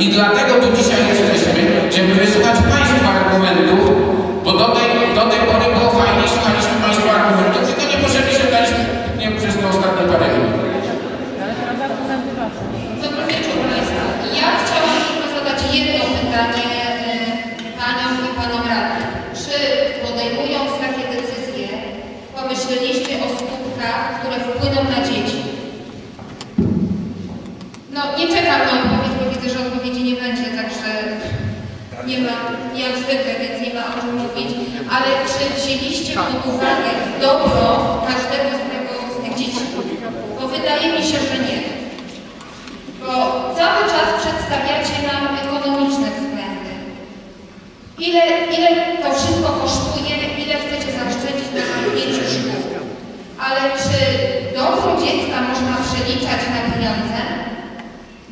I dlatego tu dzisiaj jesteśmy, żeby wysłuchać Państwa argumentów, bo do tej, do tej pory było fajnie, słuchaliśmy Państwa argumentów, tylko niepotrzebnie się daliśmy nie przez te ostatnie parę minut. Dobry wieczór Państwu. Ja chciałam tylko zadać jedno pytanie e, Paniom i Panom radnym. Czy podejmując takie decyzje, pomyśleliście o skutkach, które wpłyną na dzieci? No, nie czekam na odpowiedź, bo widzę, że odpowiedzi nie będzie, także nie ma, jak zwykle, więc nie ma o czym mówić. Ale czy wzięliście pod uwagę dobro każdego z, tego, z tych dzieci? Bo wydaje mi się, że nie. Bo cały czas przedstawiacie nam ekonomiczne względy. Ile, ile to wszystko kosztuje, ile chcecie zaoszczędzić na zamknięciu szkół. Ale czy dobro dziecka można przeliczać na pieniądze?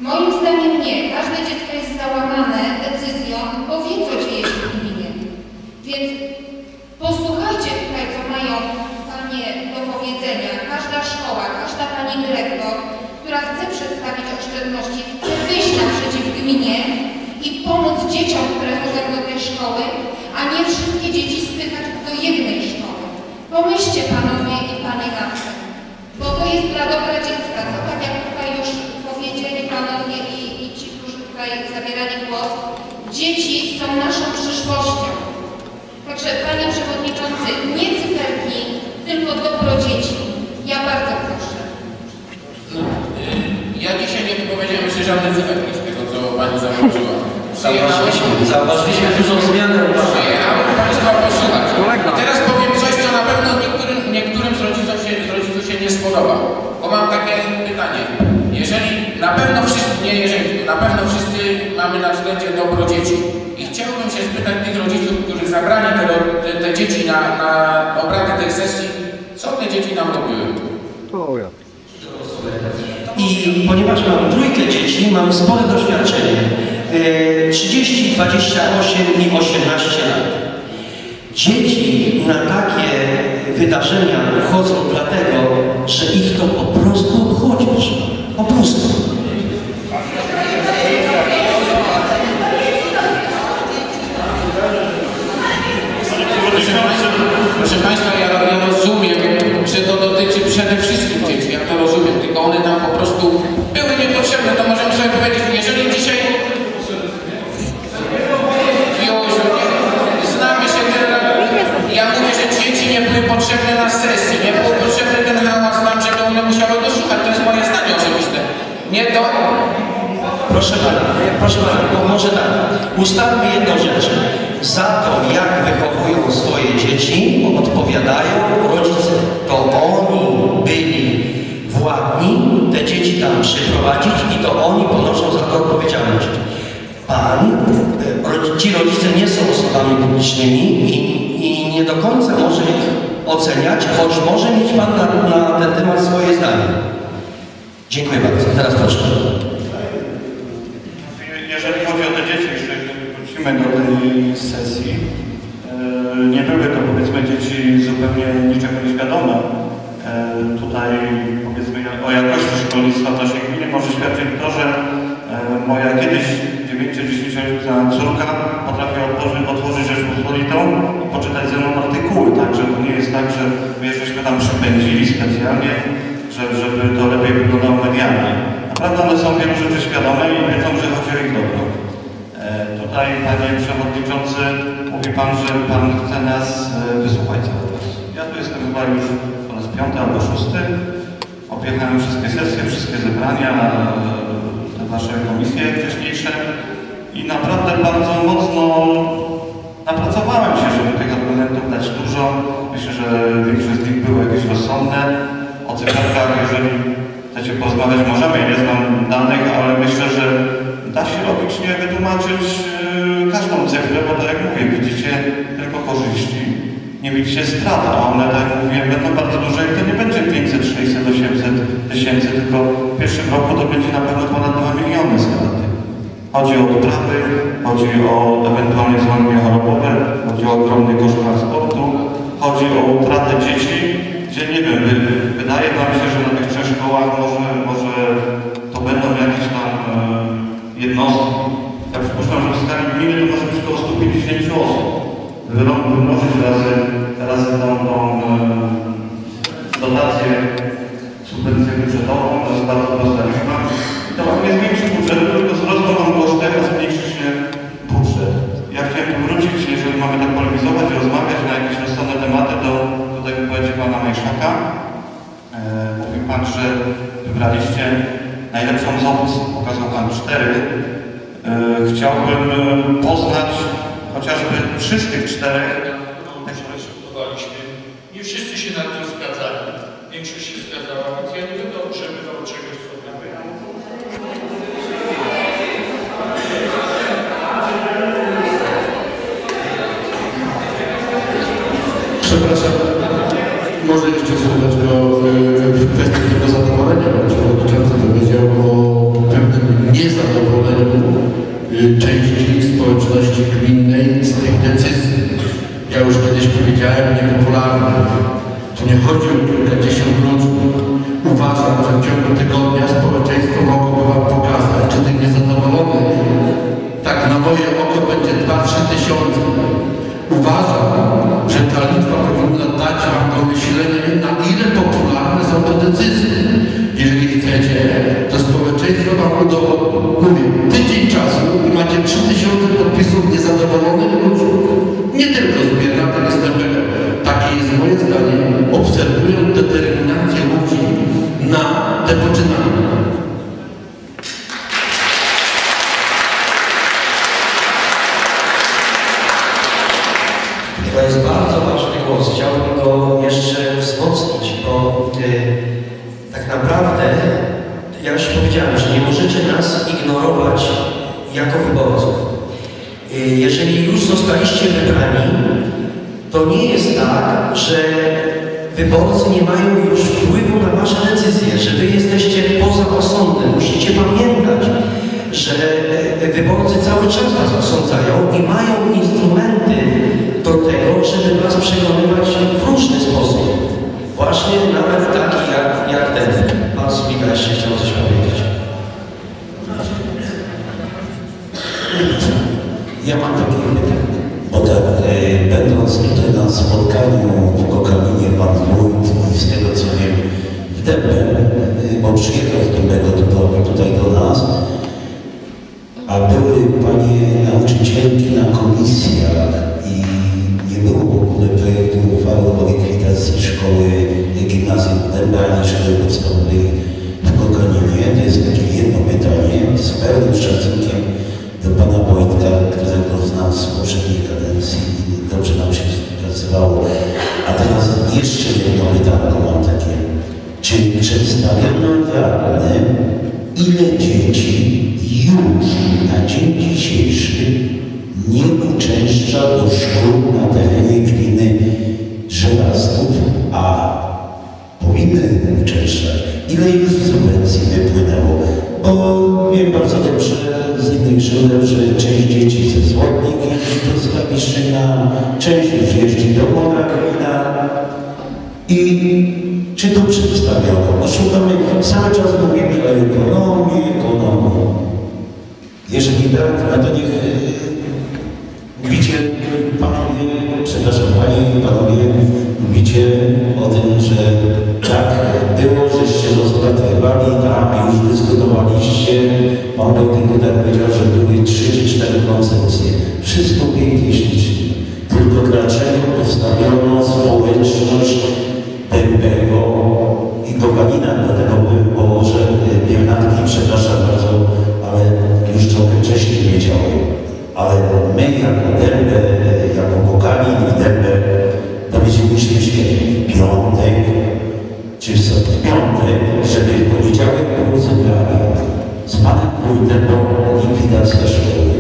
Moim zdaniem nie. Każde dziecko jest załamane decyzją, bo wie, co dzieje się w gminie. Więc posłuchajcie tutaj, co mają Panie do powiedzenia. Każda szkoła, każda Pani dyrektor, która chce przedstawić oszczędności, chce wyjść naprzeciw gminie i pomóc dzieciom, które chodzą do tej szkoły, a nie wszystkie dzieci spychać do jednej szkoły. Pomyślcie Panowie i Panie tym, bo to jest dla dobra dziecka. To tak jak tutaj już powiedzieli Panowie i, i ci, którzy tutaj zabierali głos, dzieci są naszą przyszłością. Także Panie Przewodniczący, nie cyferki, tylko dobro dzieci. Ja bardzo proszę. No, y, ja dzisiaj nie wypowiedziałem jeszcze żadnych cyferki z tego, co Pani zauważyła. Zauważyliśmy, zauważyliśmy dużą zmianę. Przyjechałem Państwa posłuchać. I teraz powiem coś, co na pewno niektórym, niektórym z rodziców się, z rodziców się nie spodoba. Bo mam takie pytanie. Jeżeli na pewno wszyscy, nie jeżeli, na pewno wszyscy mamy na względzie dobro dzieci. I chciałbym się spytać tych rodziców, którzy zabrali te, te, te dzieci na, na obrady tej sesji, co te dzieci nam robiły? I ponieważ mam trójkę dzieci, mam spore doświadczenie. E, 30, 28 i 18 lat. Dzieci na takie wydarzenia chodzą dlatego, że ich to po prostu obchodzi. Po prostu. Proszę Państwa, ja, ja rozumiem, że to dotyczy przede wszystkim dzieci, ja to rozumiem, tylko one tam po prostu były niepotrzebne, to możemy sobie powiedzieć, jeżeli dzisiaj znamy się tyle ja mówię, że dzieci nie były potrzebne na sesji, nie był potrzebny ten hałas nam, żeby one musiały dosłuchać, to jest moje zdanie osobiste. Nie to, Proszę pana, proszę pana, może tak. Ustalmy jedną rzecz. Za to, jak wychowują swoje dzieci, odpowiadają rodzice. To oni byli władni te dzieci tam przyprowadzić i to oni ponoszą za to odpowiedzialność. Pan, e, ci rodzice nie są osobami publicznymi i, i nie do końca może ich oceniać, choć może mieć pan na, na ten temat swoje zdanie. Dziękuję bardzo. Teraz proszę. Jeżeli chodzi o te dzieci, jeszcze wrócimy do sesji, e, nie były to powiedzmy dzieci zupełnie niczego nieświadome. E, Tutaj powiedzmy o jakości szkolnictwa w naszej gminie może świadczyć to, że e, moja kiedyś 9-10-letnia córka potrafi otworzyć, otworzyć Rzeczpospolitą i poczytać ze mną artykuły, także to nie jest tak, że my żeśmy tam przypędzili specjalnie, że, żeby to lepiej wyglądało medialnie. Naprawdę one są wielu rzeczy świadome i wiedzą, że chodzi o ich dobro. Tutaj, panie przewodniczący, mówi pan, że pan chce nas e, wysłuchać cały czas. Ja tu jestem chyba już po raz piąty albo szósty. Objechałem wszystkie sesje, wszystkie zebrania, e, te nasze komisje wcześniejsze i naprawdę bardzo mocno napracowałem się, żeby tych argumentów dać dużo. Myślę, że większość z nich było jakieś rozsądne. O cyferkach, jeżeli chcecie porozmawiać, możemy. Nie znam danych, ale myślę, że da się logicznie wytłumaczyć każdą cyfrę, bo tak jak mówię, widzicie tylko korzyści, nie widzicie strat, a one, tak jak mówiłem, będą bardzo duże i to nie będzie 500, 600, 800 tysięcy, tylko w pierwszym roku to będzie na pewno ponad 2 miliony straty. Chodzi o odprawy, chodzi o ewentualnie zwolnienie chorobowe, chodzi o ogromny koszt transportu, chodzi o utratę dzieci, gdzie nie wiem, wy, wydaje nam się, że na tych trzech szkołach może, może to będą jakieś tam e, jednostki, że milion 850 osób wymnożyć razy, razy tą, tą dotację subwencję budżetową, to jest bardzo prosta liczba. I to nie zwiększy chociażby trzy z tych czterech. dyskutowaliśmy. Nie wszyscy się na tym zgadzali. Większość się zgadzała, więc ja nie będę przebywał czegoś, co. Przepraszam, może jeszcze słuchać go e, w kwestii tego zadowolenia, bo przewodniczący powiedział o pewnym niezadowoleniu e, części społeczności gminnej z tych decyzji. Ja już kiedyś powiedziałem niepopularne. Tu nie chodzi o kilkadziesiąt ludzi. Uważam, że w ciągu tygodnia społeczeństwo mogłoby Wam pokazać, czy tych niezadowolonych tak na moje oko będzie 2-3 tysiące. Uważam, że ta liczba Y, jeżeli już zostaliście wybrani, to nie jest tak, że wyborcy nie mają już wpływu na wasze decyzje, że wy jesteście poza osądem. Musicie pamiętać, że e, wyborcy cały czas was osądzają i mają instrumenty do tego, żeby was przekonywać w różny sposób. Właśnie nawet taki jak, jak ten. Pan jeszcze chciał coś powiedzieć. Ja mam takie pytanie, bo tak, e, będąc tutaj na spotkaniu w Kokaminie Pan Wójt i z tego co wiem w Dębem, e, bo przyjechał z Dębego tutaj, tutaj do nas, a były Panie nauczycielki na komisjach i nie było w ogóle projektu uchwały o likwidacji szkoły gimnazjum Dęba ani szkoły podstawowej w Kokaninie. To jest takie jedno pytanie z pełnym szacunkiem do Pana Wojtka, znam z poprzedniej kadencji i dobrze nam się współpracowało. A teraz jeszcze jedno pytanko mam takie. Czy przedstawiono radny, ile dzieci już na dzień dzisiejszy nie uczęszcza do szkół na terenie gminy Żelazków, a powinny uczęszczać? Ile już subwencji wypłynęło? Bo wiem bardzo dobrze z innych źródeł, że panowie, przepraszam panie i panowie, mówicie o tym, że tak było, żeście rozpatrywali, tam już dyskutowaliście. Pan Wojtek tak powiedział, że Ale my jako Dębę, jako Kokanin i Dębę dowiedzieliśmy się w piątek, czy w piątek, żeby w poniedziałek było zebranie z panem wójtem o likwidacja szkoły.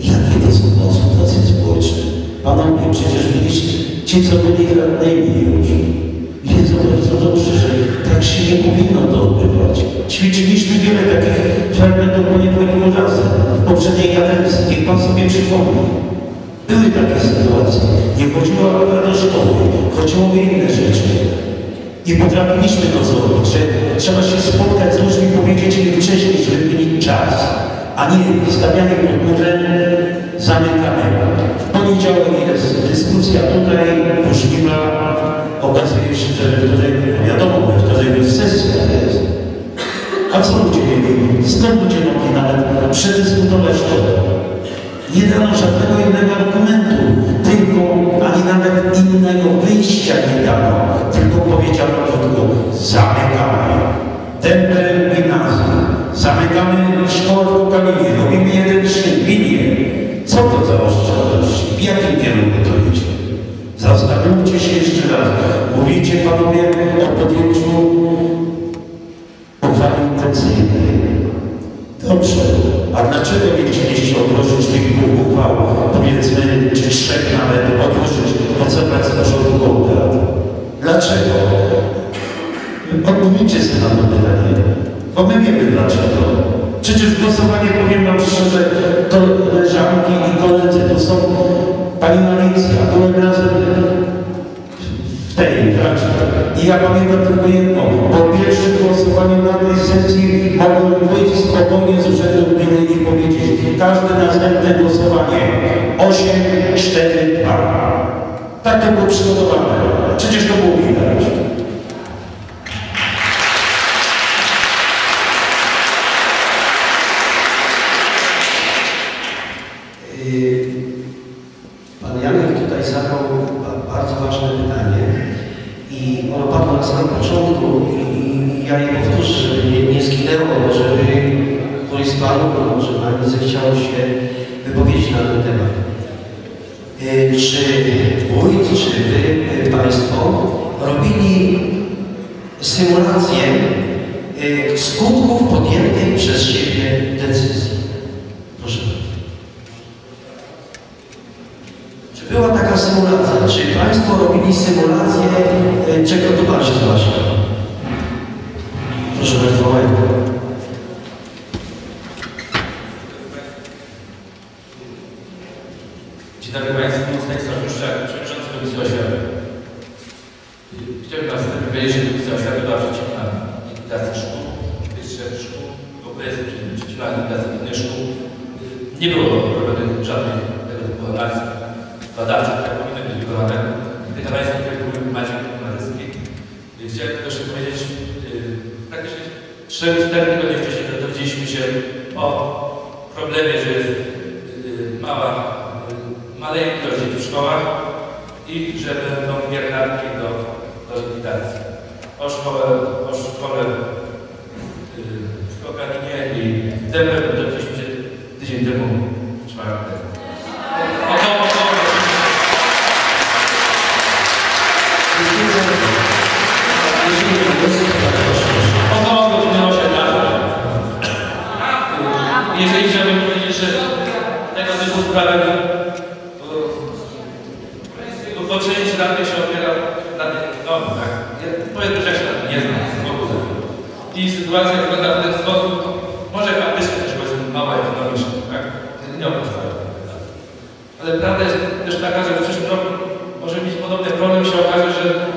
Jakie to są konsultacje społeczne? Panowie, przecież byliście ci, co byli radnymi już. Wiedzą bardzo dobrze, że tak się nie powinno to odbywać. Ćwiczyliśmy wiele takich fragmentów mojego razy w poprzedniej kadencji. Niech pan sobie przypomni. Były takie sytuacje. Nie chodziło akurat do szkoły, chodziło o inne rzeczy. I potrafiliśmy to zrobić, że trzeba się spotkać z ludźmi, powiedzieć im wcześniej, żeby mieli czas, a nie stawianie pod górę, zamykamy. W poniedziałek jest dyskusja tutaj, burzliwa. Się, że wczoraj, wiadomo, że wczoraj już sesja jest. A co ludzie nie mieli? Skąd ludzie mogli nawet przedyskutować to? Nie dano żadnego innego argumentu, tylko ani nawet innego wyjścia nie dano, tylko powiedziano krótko, zamykamy. Tempel Gimnazjum. Zamykamy szkołę w Kokalinie. Robimy jeden Winie. Co to za oszczędność? W jakim kierunku? Zastanówcie się jeszcze raz. Mówicie panowie o podjęciu uchwały intencyjnej. Dobrze. A dlaczego nie chcieliście odłożyć tych dwóch uchwał, powiedzmy, czy trzech nawet, odłożyć, pocebrać z porządku obrad? Dlaczego? Odpowiedzcie sobie na to pytanie, bo my wiemy dlaczego. Przecież głosowanie, powiem wam szczerze, koleżanki Ja pamiętam tylko jedno, po pierwszym głosowaniu na tej sesji mogłem wyjść spokojnie z urzędu gminy i powiedzieć, każde następne głosowanie 8, 4, 2. Tak to było przygotowane. Przecież to było widać. Pan Janek tutaj zadał ba- bardzo ważne pytanie i ono na samym początku i ja je powtórzę, żeby nie, nie zginęło, żeby któryś z Panów, może Pani zechciało się wypowiedzieć na ten temat. Yy, Czy wójt, czy Wy, yy, Państwo robili symulację yy, skutków podjętej przez siebie decyzji? Proszę bardzo. Czy była taka symulacja? Czy Państwo robili symulację, e, czego to bardziej zgłasza? Proszę Państwa. Dzień dobry Państwu, Stanisław Juszczak, Przewodniczący Komisji Oświaty. Chciałbym na powiedzieć, że Komisja Oświaty była przeciwna likwidacji szkół. Nie było robionych żadnych tego typu badawczych, które powinny być wykonane. Pyta Państwa, które były Maciek Marycki. Chciałem tylko jeszcze powiedzieć, praktycznie 3-4 tygodnie wcześniej dowiedzieliśmy się o problemie, że jest yy, mała maleje ilość dzieci w szkołach i że będą piernatki do, do. O szkole, o szkole w Kokalinie i w Dębę dowiedzieliśmy się tydzień temu, Jeżeli chciałbym powiedzieć, że tego typu sprawy to po części lat się opiera na tych, no tak, powiem, że się nie znam w ogóle. I sytuacja wygląda w ten sposób, może faktycznie też powiedzmy mała ekonomicznie, tak? Nie opłacają. Ale prawda jest też taka, że w przyszłym roku może mieć podobny problem, się okaże, że, że